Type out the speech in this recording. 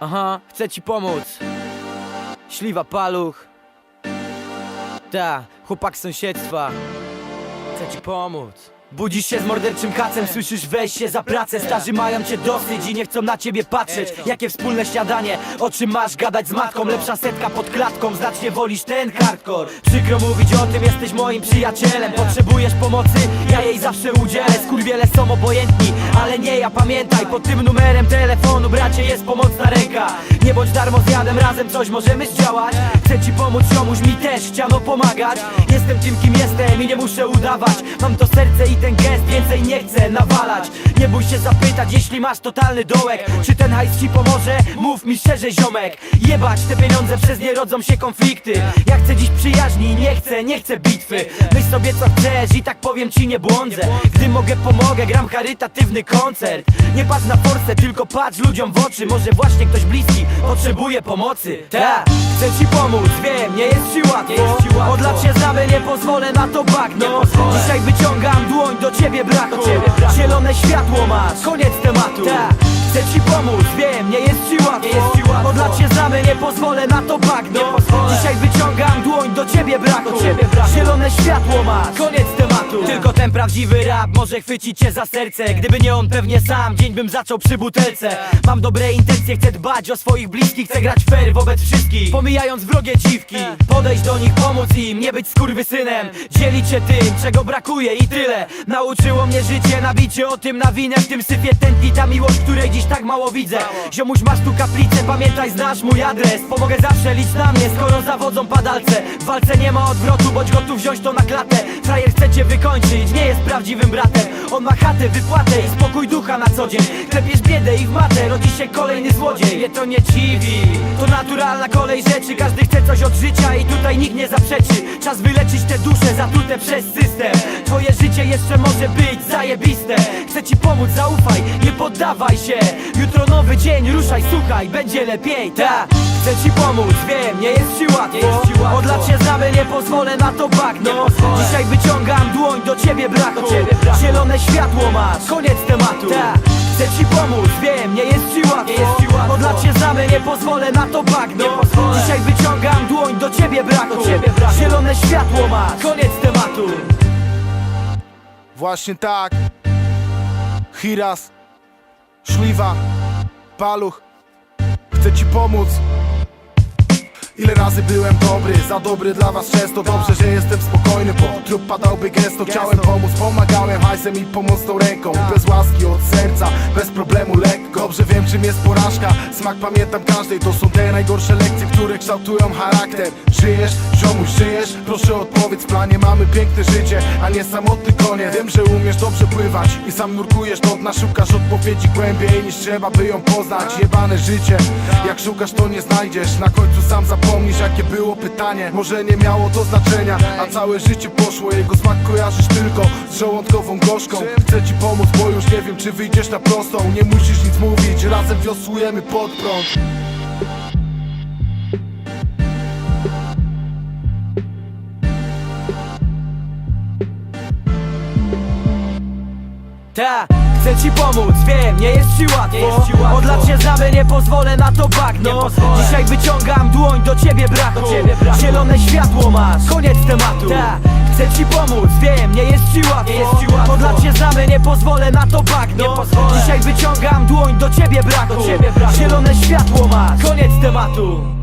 Aha, chcę ci pomóc. Śliwa paluch. Ta, chłopak sąsiedztwa. Chcę ci pomóc. Budzisz się z morderczym kacem, słyszysz weź się za pracę. Starzy mają cię dosyć i nie chcą na ciebie patrzeć. Jakie wspólne śniadanie, o czym masz gadać z matką Lepsza setka pod klatką, znacznie wolisz ten hardcore. Przykro mówić o tym, jesteś moim przyjacielem. Potrzebujesz pomocy, ja jej zawsze udzielę. Skurwiele są obojętni, ale nie ja. Pamiętaj Pod tym numerem telefonu, bracie, jest pomocna ręka. Nie bądź darmo zjadem, razem coś możemy zdziałać. Chcę ci pomóc, ziomuś mi też chciano pomagać. Jestem tym kim jestem i nie muszę udawać. Mam to serce i ten gest, więcej nie chcę nawalać. Nie bój się zapytać, jeśli masz totalny dołek. Czy ten hajs ci pomoże? Mów mi szczerze ziomek. Jebać te pieniądze, przez nie rodzą się konflikty. Ja chcę dziś przyjaźni, nie chcę, nie chcę bitwy. Myśl sobie co chcesz i tak powiem ci nie błądzę. Gdy mogę pomogę, gram charytatywny koncert. Nie patrz na forsę, tylko patrz ludziom w oczy. Może właśnie ktoś bliski potrzebuje pomocy. Tak, chcę ci pomóc, wiem, nie jest ci łatwo. Od lat się znamy, nie pozwolę na to bagno Dzisiaj wyciągam Zielone światło masz, koniec tematu. Tak, się znamy, nie pozwolę na to bagno Dzisiaj wyciągam dłoń, do ciebie brak Zielone światło masz, koniec tematu. Tylko ten prawdziwy rap może chwycić cię za serce. Gdyby nie on pewnie sam, dzień bym zaczął przy butelce. Mam dobre intencje, chcę dbać o swoich bliskich Chcę grać fair wobec wszystkich, pomijając wrogie dziwki Podejść do nich, pomóc im, nie być skurwysynem. Dzielić się tym, czego brakuje i tyle. Nauczyło mnie życie, nabicie o tym na winę W tym sypie tętni. Ta miłość, której dziś tak mało widzę. Ziomuś masz tu kaplicę, pamiętaj, znasz mój adres Pomogę zawsze, licz na mnie, skoro zawodzą padalce. W walce nie ma odwrotu, bądź gotów wziąć to na klatę. Frajer chce cię wykończyć, nie jest prawdziwym bratem. On ma chatę, wypłatę i spokój ducha na co dzień. Klepiesz biedę i w matę, rodzi się kolejny złodziej. Mnie to nie dziwi, to naturalna kolej rzeczy. Każdy chce coś od życia i tutaj nikt nie zaprzeczy. Czas wyleczyć te dusze zatrute przez system. Twoje życie jeszcze może być zajebiste. Chcę ci pomóc, zaufaj, nie poddawaj się. Jutro nowy dzień, ruszaj, słuchaj, będzie lepiej, tak Chcę ci pomóc, wiem, nie jest ci łatwo. Od lat się znamy, nie pozwolę na to bagno. Dzisiaj wyciągam dłoń, do ciebie brak. Zielone światło masz, koniec tematu. Tak. Chcę ci pomóc, wiem, nie jest ci łatwo. Od lat się znamy, nie pozwolę na to bagno. Dzisiaj wyciągam dłoń, do ciebie brak Zielone światło masz, koniec tematu. Właśnie tak. Hiras Szliwa Paluch Chcę ci pomóc. Ile razy byłem dobry, za dobry dla was często. Dobrze, że jestem spokojny, bo trup padałby gęsto. Chciałem pomóc, pomagałem hajsem i pomocną ręką. Bez łaski od serca, bez problemu lekko. Dobrze wiem czym jest porażka, smak pamiętam każdej. To są te najgorsze lekcje, które kształtują charakter. Żyjesz, ziomuś, żyjesz? Proszę odpowiedz planie Mamy piękne życie, a nie samotny koniec. Wiem, że umiesz dobrze pływać i sam nurkujesz dna Szukasz odpowiedzi głębiej niż trzeba, by ją poznać. Jebane życie, jak szukasz to nie znajdziesz. Na końcu sam zapomnisz jakie było pytanie. Może nie miało to znaczenia, a całe życie poszło. Jego smak kojarzysz tylko z żołądkową gorzką. Chcę ci pomóc, bo już nie wiem czy wyjdziesz na prostą. Nie musisz nic mówić, razem wiosłujemy pod prąd Ta, chcę ci pomóc, wiem, nie jest ci łatwo. Od lat się znamy, nie pozwolę na to bagno. Dzisiaj wyciągam dłoń, do ciebie brak Zielone światło masz, koniec tematu. Ta, chcę ci pomóc, wiem, nie jest ci łatwo. Od lat się znamy, nie pozwolę na to bagno. Dzisiaj wyciągam dłoń, do ciebie brak Zielone światło masz, koniec tematu